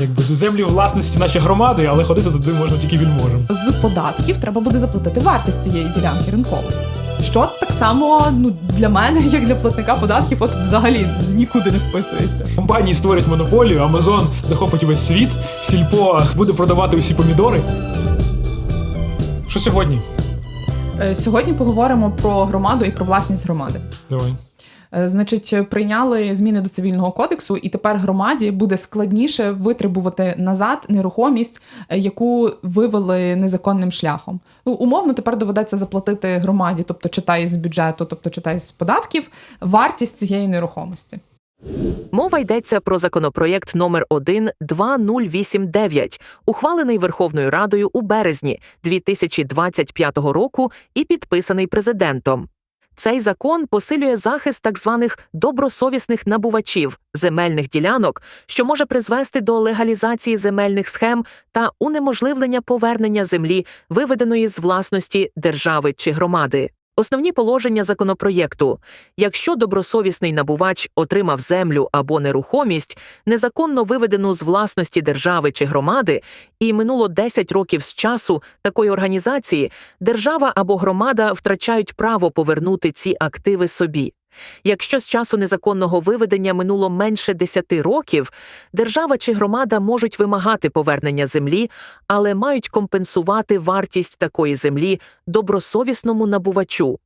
Якби з землі власності наші громади, але ходити туди можна тільки вільможем. З податків треба буде заплатити вартість цієї ділянки ринкової. Що так само ну для мене, як для платника податків, от взагалі нікуди не вписується. Компанії створять монополію, Амазон захопить весь світ, сільпо буде продавати усі помідори. Що сьогодні? Е, Сьогодні поговоримо про громаду і про власність громади. Давай. Е, Значить, прийняли зміни до цивільного кодексу, і тепер громаді буде складніше витребувати назад нерухомість, е, яку вивели незаконним шляхом. Ну, умовно, тепер доведеться заплатити громаді, тобто читай з бюджету, тобто читай з податків, вартість цієї нерухомості. Мова йдеться про законопроєкт номер 1 2089, ухвалений Верховною Радою у березні 2025 року і підписаний президентом. Цей закон посилює захист так званих добросовісних набувачів земельних ділянок, що може призвести до легалізації земельних схем та унеможливлення повернення землі, виведеної з власності держави чи громади. Основні положення законопроєкту: якщо добросовісний набувач отримав землю або нерухомість, незаконно виведену з власності держави чи громади, і минуло 10 років з часу такої організації, держава або громада втрачають право повернути ці активи собі. Якщо з часу незаконного виведення минуло менше 10 років, держава чи громада можуть вимагати повернення землі, але мають компенсувати вартість такої землі добросовісному набувачу.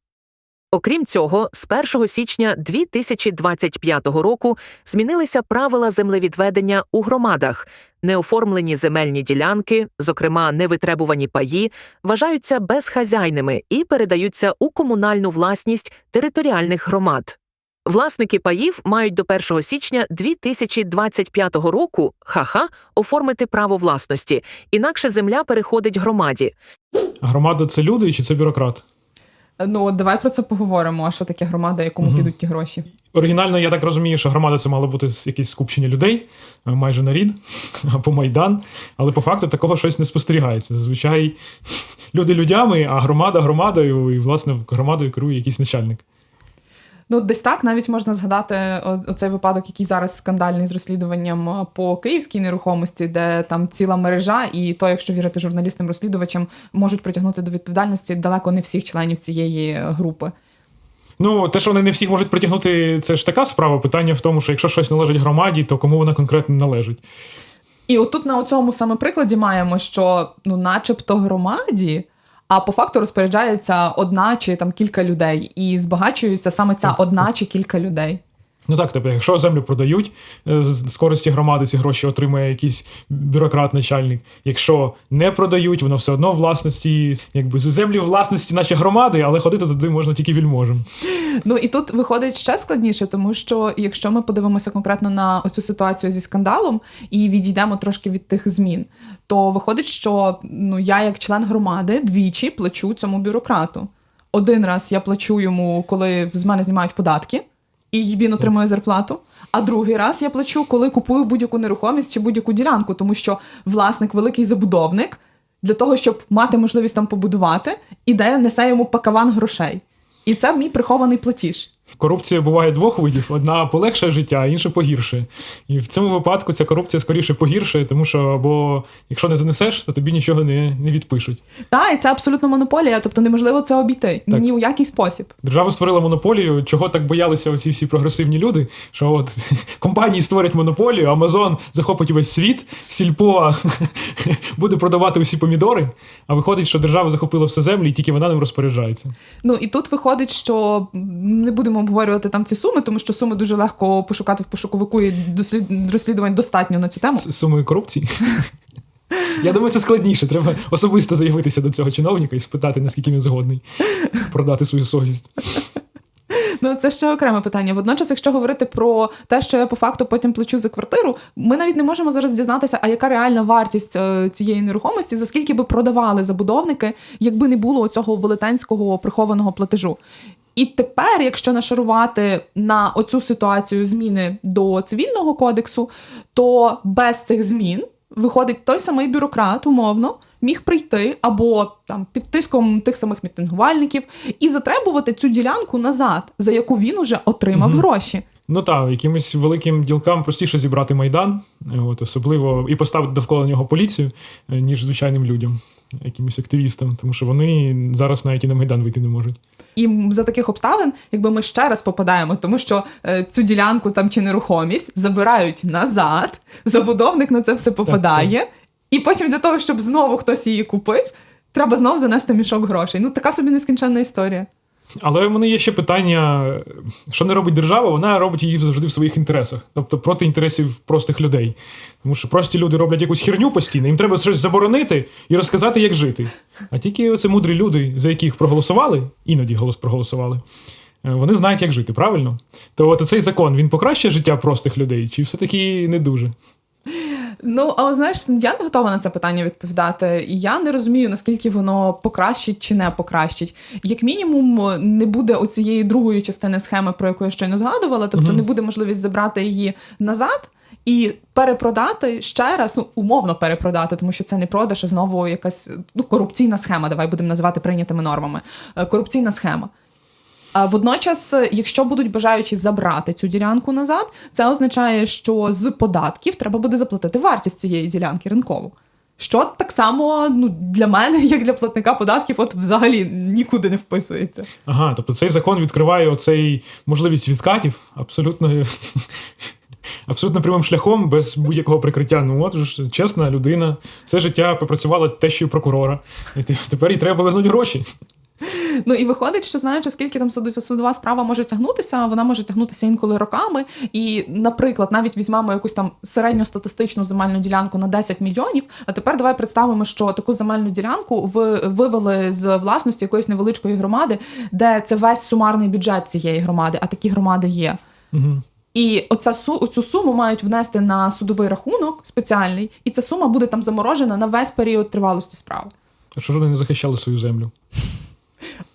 Окрім цього, з 1 січня 2025 року змінилися правила землевідведення у громадах. Неоформлені земельні ділянки, зокрема невитребувані паї, вважаються безхазяйними і передаються у комунальну власність територіальних громад. Власники паїв мають до 1 січня 2025 року ха-ха оформити право власності, інакше земля переходить громаді. Громада це люди чи це бюрократ? Е, Ну, давай про це поговоримо. А що таке громада, якому підуть ті гроші? Оригінально, я так розумію, що громада це мало бути якесь скупчення людей, майже на рід або майдан. Але по факту такого щось не спостерігається. Зазвичай люди людями, а громада громадою, і власне громадою керує якийсь начальник. Ну, десь так навіть можна згадати оцей випадок, який зараз скандальний з розслідуванням е, по київській нерухомості, де там ціла мережа, і то, якщо вірити журналістам-розслідувачам, можуть притягнути до відповідальності далеко не всіх членів цієї е, групи. Ну, те, що вони не всіх можуть притягнути, це ж така справа. Питання в тому, що якщо щось належить громаді, то кому вона конкретно належить. І отут на цьому саме прикладі маємо, що ну, начебто громаді. А по факту розпоряджається одна чи там кілька людей, і збагачується саме ця одна чи кілька людей. Ну так, тобто, якщо землю продають е, з користі громади, ці гроші отримує якийсь бюрократ-начальник. Якщо не продають, воно все одно власності, якби з землі власності наші громади, але ходити туди можна тільки вільможем. Ну і тут виходить ще складніше, тому що якщо ми подивимося конкретно на цю ситуацію зі скандалом і відійдемо трошки від тих змін, то виходить, що ну я, як член громади, двічі плачу цьому бюрократу. Один раз я плачу йому, коли з мене знімають податки, і він отримує зарплату. А другий раз я плачу, коли купую будь-яку нерухомість чи будь-яку ділянку, тому що власник великий забудовник для того, щоб мати можливість там побудувати, іде несе йому пакаван грошей. І це мій прихований платіж. Корупція буває двох видів: одна полегшує життя, а інша погіршує. І в цьому випадку ця корупція скоріше погіршує, тому що або якщо не занесеш, то тобі нічого не, не відпишуть. Та, і це абсолютно монополія, тобто неможливо це обійти Так. ні у який спосіб. Держава створила монополію, чого так боялися оці всі прогресивні люди, що от компанії створять монополію, Амазон захопить весь світ, сільпо буде продавати усі помідори, а виходить, що держава захопила все землі, і тільки вона ним розпоряджається. Ну і тут виходить, що не будемо обговорювати там ці суми, тому що суми дуже легко пошукати в пошуковику і дослід... розслідувань достатньо на цю тему. З сумою корупції. Я думаю, це складніше. Треба особисто заявитися до цього чиновника і спитати, наскільки він згодний продати свою совість. Ну це ще окреме питання. Водночас, якщо говорити про те, що я по факту потім плачу за квартиру, ми навіть не можемо зараз дізнатися, а яка реальна вартість е, цієї нерухомості, за скільки би продавали забудовники, якби не було цього велетенського прихованого платежу. І тепер, якщо нашарувати на оцю ситуацію зміни до цивільного кодексу, то без цих змін виходить той самий бюрократ, умовно, міг прийти або там під тиском тих самих мітингувальників і затребувати цю ділянку назад, за яку він уже отримав Мгм. гроші. Ну так, якимось великим ділкам простіше зібрати майдан, от, особливо і поставити довкола нього поліцію, е, ніж звичайним людям, якимось активістам, тому що вони зараз навіть і на майдан вийти не можуть. І за таких обставин, якби ми ще раз попадаємо, тому що е, цю ділянку там чи нерухомість забирають назад, забудовник на це все попадає, і потім для того, щоб знову хтось її купив, треба знову занести мішок грошей. Ну така собі нескінченна історія. Але в мене є ще питання: що не робить держава, вона робить її завжди в своїх інтересах, тобто проти інтересів простих людей. Тому що прості люди роблять якусь херню постійно, їм треба щось заборонити і розказати, як жити. А тільки оце мудрі люди, за яких проголосували, іноді голос проголосували, е, вони знають, як жити, правильно? То от цей закон він покращує життя простих людей, чи все-таки не дуже? Ну, але знаєш, я не готова на це питання відповідати. Я не розумію, наскільки воно покращить чи не покращить. Як мінімум, не буде оцієї другої частини схеми, про яку я щойно згадувала, тобто Мгм. не буде можливість забрати її назад. І перепродати ще раз, ну умовно перепродати, тому що це не продаж, а знову якась ну, корупційна схема. Давай будемо називати прийнятими нормами. Е, Корупційна схема. А Водночас, е, якщо будуть бажаючі забрати цю ділянку назад, це означає, що з податків треба буде заплатити вартість цієї ділянки ринкову. Що так само ну, для мене, як для платника податків, от взагалі нікуди не вписується. Ага, тобто цей закон відкриває оцей можливість відкатів абсолютно, абсолютно прямим шляхом, без будь-якого прикриття. Ну от ж чесна людина, все життя попрацювала тещою прокурора. І тепер їй треба повернути гроші. Ну і виходить, що знаючи, скільки там судов- судова справа може тягнутися, вона може тягнутися інколи роками. І, наприклад, навіть візьмемо якусь там середньостатистичну земельну ділянку на 10 мільйонів. А тепер давай представимо, що таку земельну ділянку ви вивели з власності якоїсь невеличкої громади, де це весь сумарний бюджет цієї громади, а такі громади є. Угу. І оця оцю суму мають внести на судовий рахунок спеціальний, і ця сума буде там заморожена на весь період тривалості справи. А що ж вони не захищали свою землю?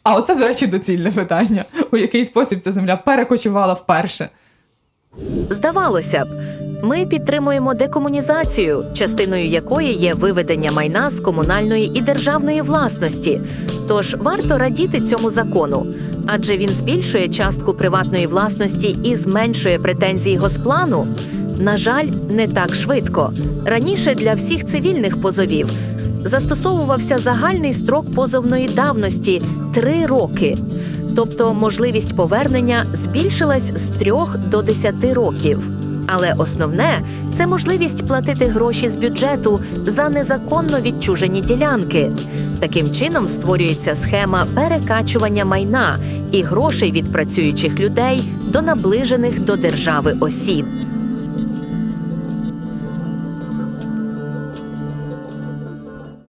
А оце, до речі, доцільне питання, у який спосіб ця земля перекочувала вперше. Здавалося б, ми підтримуємо декомунізацію, частиною якої є виведення майна з комунальної і державної власності. Тож варто радіти цьому закону, адже він збільшує частку приватної власності і зменшує претензії госплану. На жаль, не так швидко. Раніше для всіх цивільних позовів застосовувався загальний строк позовної давності три роки. Тобто можливість повернення збільшилась з 3 до 10 років. Але основне це можливість платити гроші з бюджету за незаконно відчужені ділянки. Таким чином створюється схема перекачування майна і грошей від працюючих людей до наближених до держави осіб.